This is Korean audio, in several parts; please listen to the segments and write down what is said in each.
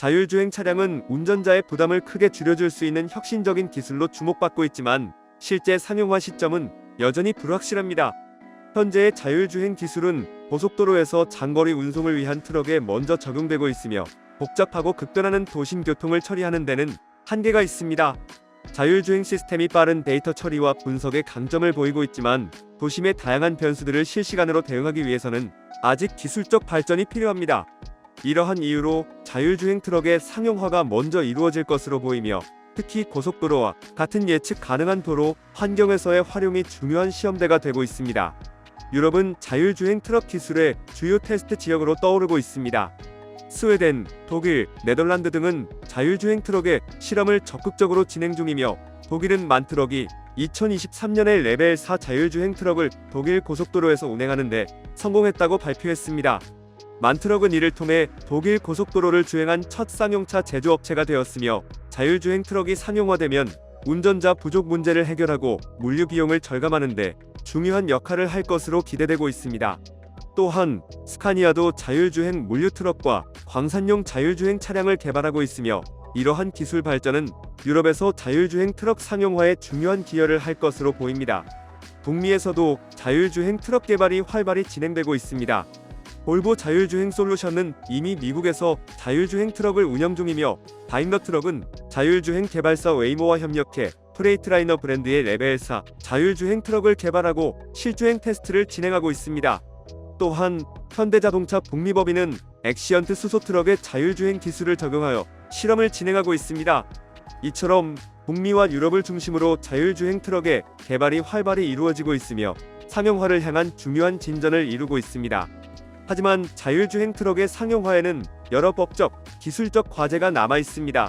자율주행 차량은 운전자의 부담을 크게 줄여줄 수 있는 혁신적인 기술로 주목받고 있지만 실제 상용화 시점은 여전히 불확실합니다. 현재의 자율주행 기술은 고속도로에서 장거리 운송을 위한 트럭에 먼저 적용되고 있으며 복잡하고 급변하는 도심 교통을 처리하는 데는 한계가 있습니다. 자율주행 시스템이 빠른 데이터 처리와 분석에 강점을 보이고 있지만 도심의 다양한 변수들을 실시간으로 대응하기 위해서는 아직 기술적 발전이 필요합니다. 이러한 이유로 자율주행 트럭의 상용화가 먼저 이루어질 것으로 보이며 특히 고속도로와 같은 예측 가능한 도로 환경에서의 활용이 중요한 시험대가 되고 있습니다. 유럽은 자율주행 트럭 기술의 주요 테스트 지역으로 떠오르고 있습니다. 스웨덴, 독일, 네덜란드 등은 자율주행 트럭의 실험을 적극적으로 진행 중이며 독일은 만트럭이 2023년에 레벨 4 자율주행 트럭을 독일 고속도로에서 운행하는데 성공했다고 발표했습니다. 만트럭은 이를 통해 독일 고속도로를 주행한 첫 쌍용차 제조업체가 되었으며 자율주행 트럭이 상용화되면 운전자 부족 문제를 해결하고 물류 비용을 절감하는 데 중요한 역할을 할 것으로 기대되고 있습니다. 또한 스카니아도 자율주행 물류 트럭과 광산용 자율주행 차량을 개발하고 있으며 이러한 기술 발전은 유럽에서 자율주행 트럭 상용화에 중요한 기여를 할 것으로 보입니다. 북미에서도 자율주행 트럭 개발이 활발히 진행되고 있습니다. 볼보 자율주행 솔루션은 이미 미국에서 자율주행 트럭을 운영 중이며 다임러 트럭은 자율주행 개발사 웨이모와 협력해 프레이트라이너 브랜드의 레벨 4 자율주행 트럭을 개발하고 실주행 테스트를 진행하고 있습니다. 또한 현대자동차 북미법인은 엑시언트 수소 트럭의 자율주행 기술을 적용하여 실험을 진행하고 있습니다. 이처럼 북미와 유럽을 중심으로 자율주행 트럭의 개발이 활발히 이루어지고 있으며 상용화를 향한 중요한 진전을 이루고 있습니다. 하지만 자율주행 트럭의 상용화에는 여러 법적, 기술적 과제가 남아 있습니다.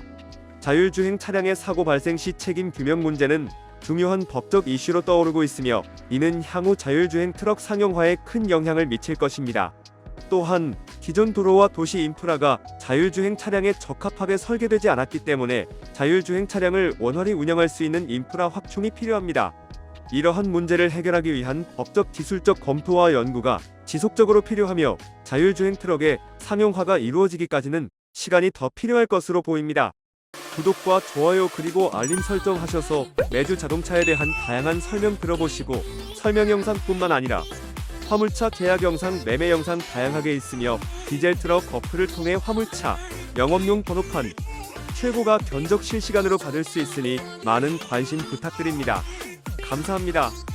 자율주행 차량의 사고 발생 시 책임 규명 문제는 중요한 법적 이슈로 떠오르고 있으며 이는 향후 자율주행 트럭 상용화에 큰 영향을 미칠 것입니다. 또한 기존 도로와 도시 인프라가 자율주행 차량에 적합하게 설계되지 않았기 때문에 자율주행 차량을 원활히 운영할 수 있는 인프라 확충이 필요합니다. 이러한 문제를 해결하기 위한 법적 기술적 검토와 연구가 지속적으로 필요하며 자율주행 트럭의 상용화가 이루어지기까지는 시간이 더 필요할 것으로 보입니다. 구독과 좋아요 그리고 알림 설정하셔서 매주 자동차에 대한 다양한 설명 들어보시고 설명 영상뿐만 아니라 화물차 계약 영상, 매매 영상 다양하게 있으며 디젤 트럭 어플을 통해 화물차 영업용 번호판 최고가 견적 실시간으로 받을 수 있으니 많은 관심 부탁드립니다. 감사합니다.